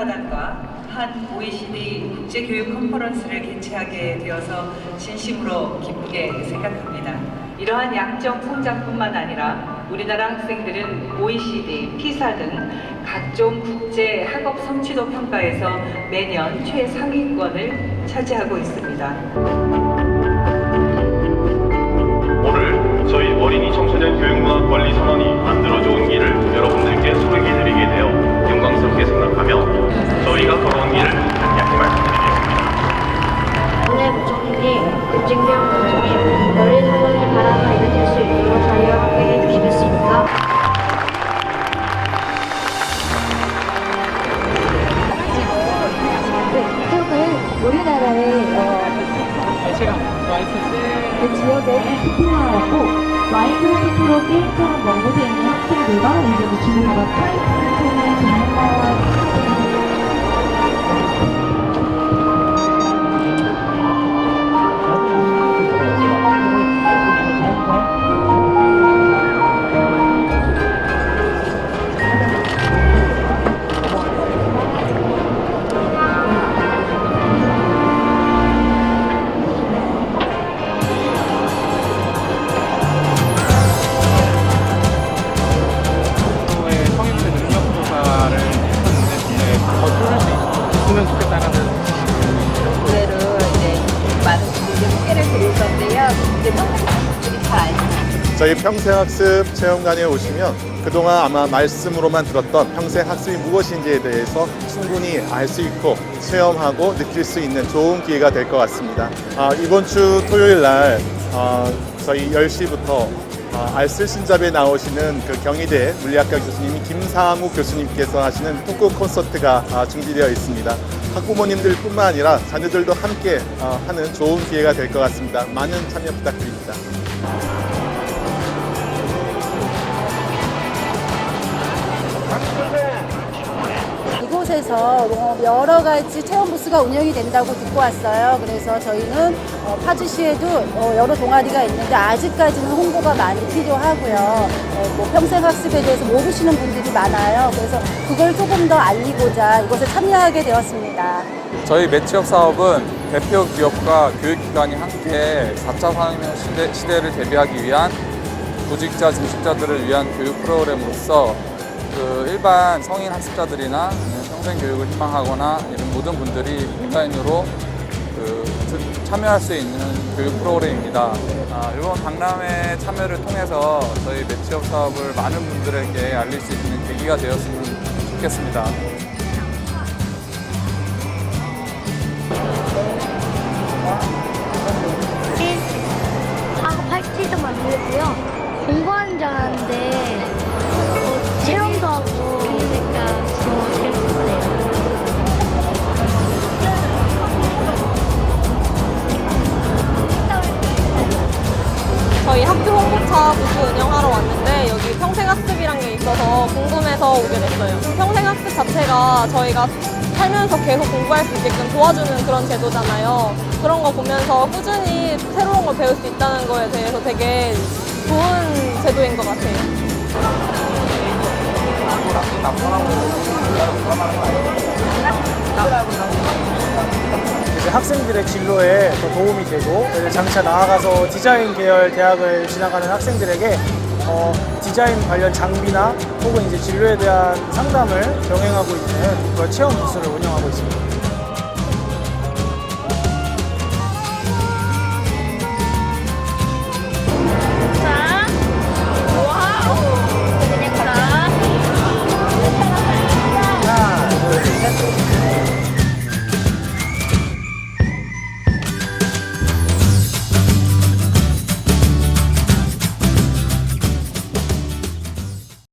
한마당과 한 OECD 국제교육 컨퍼런스를 개최하게 되어서 진심으로 기쁘게 생각합니다. 이러한 양적 성장뿐만 아니라 우리나라 학생들은 OECD, 피사 등 각종 국제 학업 성취도 평가에서 매년 최상위권을 차지하고 있습니다. 어, 그 지역의 특징화였고 마이크로소프트로 게임처럼 연구되어 있는 학생들과 이제 그 주민과 타이틀을 전문 저희 평생학습 체험관에 오시면 그동안 아마 말씀으로만 들었던 평생학습이 무엇인지에 대해서 충분히 알 수 있고 체험하고 느낄 수 있는 좋은 기회가 될 것 같습니다. 아, 이번 주 토요일 날 어, 저희 10시부터 어, 알쓸신잡에 나오시는 그 경희대 물리학과 교수님 김상우 교수님께서 하시는 토크 콘서트가 아, 준비되어 있습니다. 학부모님들 뿐만 아니라 자녀들도 함께 어, 하는 좋은 기회가 될 것 같습니다. 많은 참여 부탁드립니다. 이곳에서 뭐 여러 가지 체험 부스가 운영이 된다고 듣고 왔어요. 그래서 저희는 어, 파주시에도 어, 여러 동아리가 있는데 아직까지는 홍보가 많이 필요하고요. 어, 뭐 평생 학습에 대해서 모르시는 분들이 많아요. 그래서 그걸 조금 더 알리고자 이곳에 참여하게 되었습니다. 저희 매치업 사업은 대표 기업과 교육기관이 함께 4차 산업혁명 시대, 시대를 대비하기 위한 구직자, 중직자들을 위한 교육 프로그램으로서 그 일반 성인 학습자들이나 평생 교육을 희망하거나 이런 모든 분들이 온라인으로 그 드- 참여할 수 있는 교육 프로그램입니다. 아, 이번 박람회 참여를 통해서 저희 매치업 사업을 많은 분들에게 알릴 수 있는 계기가 되었으면 좋겠습니다. 하고 팔찌도 만들고요. 공부하는 줄 알았는데 평생학습이란 게 있어서 궁금해서 오게 됐어요. 평생학습 자체가 저희가 살면서 계속 공부할 수 있게끔 도와주는 그런 제도잖아요. 그런 거 보면서 꾸준히 새로운 걸 배울 수 있다는 거에 대해서 되게 좋은 제도인 것 같아요. 이제 학생들의 진로에 더 도움이 되고 장차 나아가서 디자인 계열 대학을 지나가는 학생들에게 어, 디자인 관련 장비나 혹은 이제 진로에 대한 상담을 병행하고 있는 체험 부스를 운영하고 있습니다.